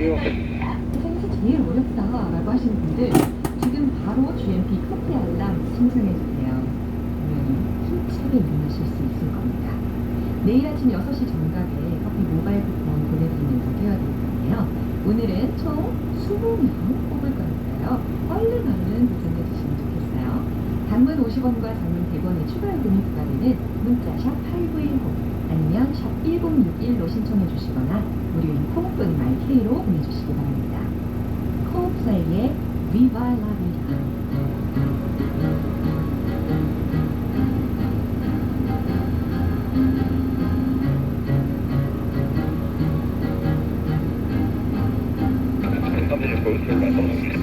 세상에서 제일 어렵다라고 하시는 분들 지금 바로 GMP 커피 알람 신청해 주세요. 그러면 힘차게 일어나실 수 있을 겁니다. 내일 아침 6시 정각에 커피 모바일 쿠폰 보내드리면서 깨워드릴 건데요. 오늘은 총 20명 뽑을 거니까요. 얼른 얼른 도전해 주시면 좋겠어요. 단문 50원과 장문 100원의 추가 요금이 부과되는 문자 샵8910 아니면 샵 1061로 신청해 주시거나 무료인 콩 또는 마이케이로 보내주시기 바랍니다. 코업사이의 Viva la Vida Something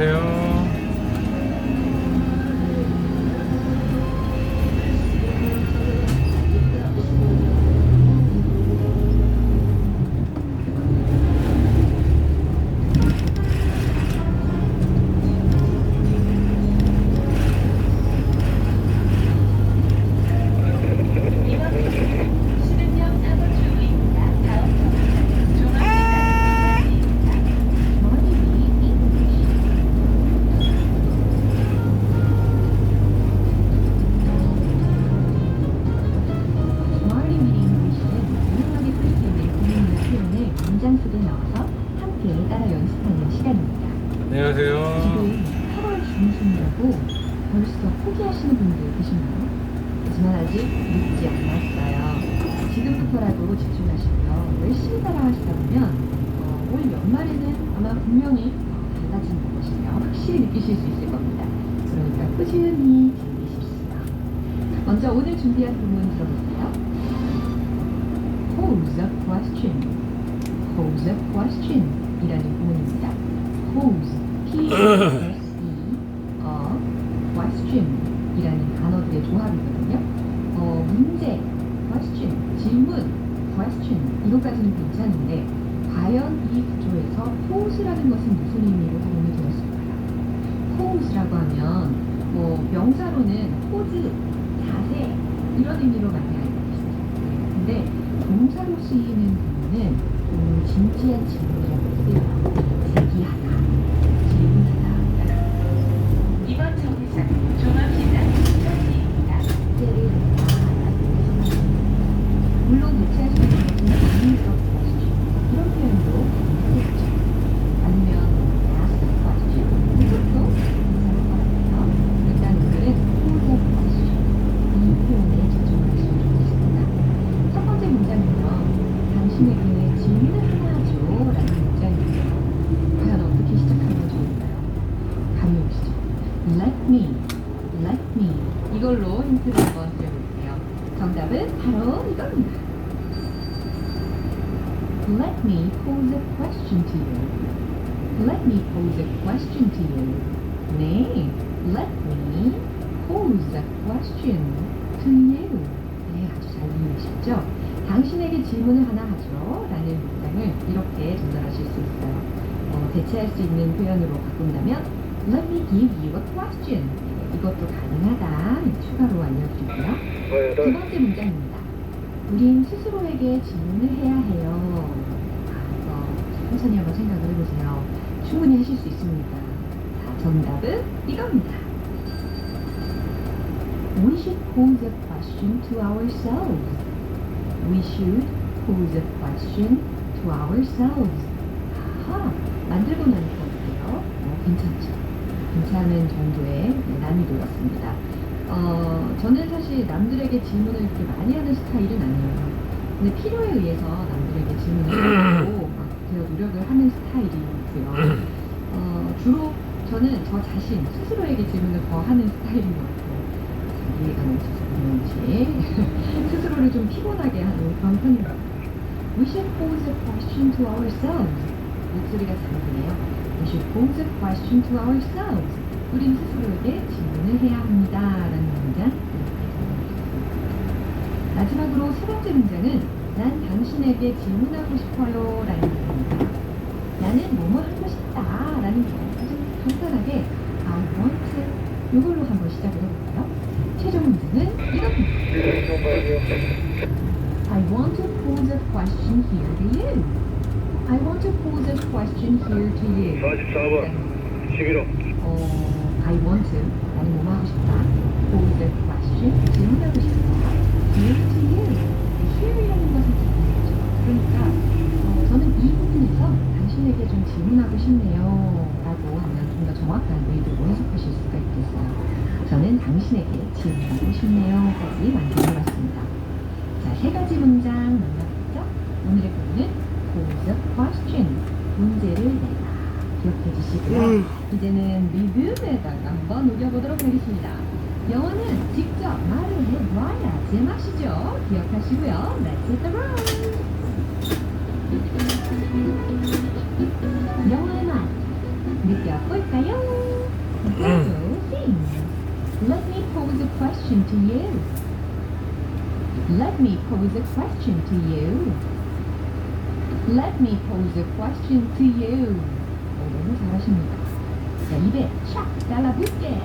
안녕하세요. 안녕하세요. 지금 8월 중순이라고 벌써 포기하시는 분들 계신가요? 하지만 아직 늦지 않았어요. 지금부터라도 집중하시고요. 열심히 따라하시다 보면 어, 올 연말에는 아마 분명히 어, 달라지는 것을 확실히 느끼실 수 있을 겁니다. 그러니까 꾸준히 즐기십시오. 먼저 오늘 준비한 부문 들어보세요. Pose a question. Pose a question 이라는 부문입니다. Pose, P-O-S-E, a question 이라는 단어들의 조합이거든요. 어, 문제, question, 질문, question 이것까지는 괜찮은데 과연 이 구조에서 pose라는 것은 무슨 의미로 활용이 되었을까요? pose라고 하면 뭐 명사로는 포즈, 자세 이런 의미로 많이 알고 계시죠. 네, 근데 동사로 쓰이는 부분은 좀 진지한 질문이라고 쓰여요. 제기하다, 질문하다, 이번 정류장 종합시장 현지입니다. 숙제를 냈다라고 해석합니다. 물론 대체하시는 분은 자연스럽게 하십시오. 이런 표현도 가능하겠죠. 아니면 ask a question 이것도 동사로 써요. 일단 오늘은 pose a question 이 표현에 집중하시면 좋겠습니다. 첫 번째 문장은요. 당신에게 질문을 하나 하죠 라는 문장이에요. 과연 어떻게 시작하면 좋을까요? 감이 오시죠? Let me, let me 이걸로 힌트를 한번 드려볼게요. 정답은 바로 이겁니다. Let me pose a question to you. Let me pose a question to you. 네, let me pose a question to you. 네, 아주 잘 이해하셨죠? 당신에게 질문을 하나 하죠. 라는 문장을 이렇게 전달하실 수 있어요. 어, 대체할 수 있는 표현으로 바꾼다면 Let me give you a question. 네, 이것도 가능하다. 추가로 알려드리고요. 두 번째 문장입니다. 우린 스스로에게 질문을 해야 해요. 아, 어, 천천히 한번 생각을 해보세요. 충분히 하실 수 있습니다. 자, 정답은 이겁니다. We should pose a question to ourselves. We should pose a question to ourselves. 아하, 만들고 나니까 어때요? 어, 괜찮죠? 괜찮은 정도의 난이도였습니다. 어, 저는 사실 남들에게 질문을 이렇게 많이 하는 스타일은 아니에요. 근데 필요에 의해서 남들에게 질문을 하고 막 제가 노력을 하는 스타일이고요. 어, 주로 저는 저 자신 스스로에게 질문을 더 하는 스타일인 것 같아요. 넘쳐서 그런지 스스로를 좀 피곤하게 하는 그런 편인 것 같아요. We should pose a question to ourselves. 목소리가 작으네요. We should pose a question to ourselves. 우린 스스로에게 질문을 해야 합니다. 라는 문장. 마지막으로 세 번째 문장은 난 당신에게 질문하고 싶어요. 라는 문장입니다. 나는 뭐뭐 하고 싶다. 라는 거 아주 간단하게 I want to 이걸로 한번 시작을 해볼까요? 최종 문제는 이겁니다. I want to pose a question here to you. I want to pose a question here to you. 44번 11호 어, I want to 나는 뭐뭐 하고 싶다. pose a question 질문하고 싶다. here to you. here이라는 것은 기본이죠. 그러니까 어, 저는 이 부분에서 당신에게 좀 질문하고 싶네요. 라고 하면 좀 더 정확한 의도로 해석하실 수가 있겠어요. 저는 당신에게 질문하고 싶네요.까지 완성해봤습니다. 자, 세 가지 문장 만나봤죠? 오늘의 부분은 pose a question 문제를 내라. 기억해 주시고요. 이제는 리듬에다가 한번 녹여보도록 하겠습니다. 영어는 직접 말을 해봐야 제맛이죠. 기억하시고요. Let's hit the road. 영어의 맛 느껴볼까요? Go sing. Let me pose a question to you. Let me pose a question to you. Let me pose a question to you. 오, 너무 잘하십니다. 자, 입에 촥 달라붙게.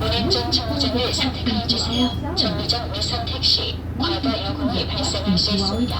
운행중 정류장을 선택하여 주세요. 정류장 위선 택시, 과거 요금이 발생할 수 있습니다.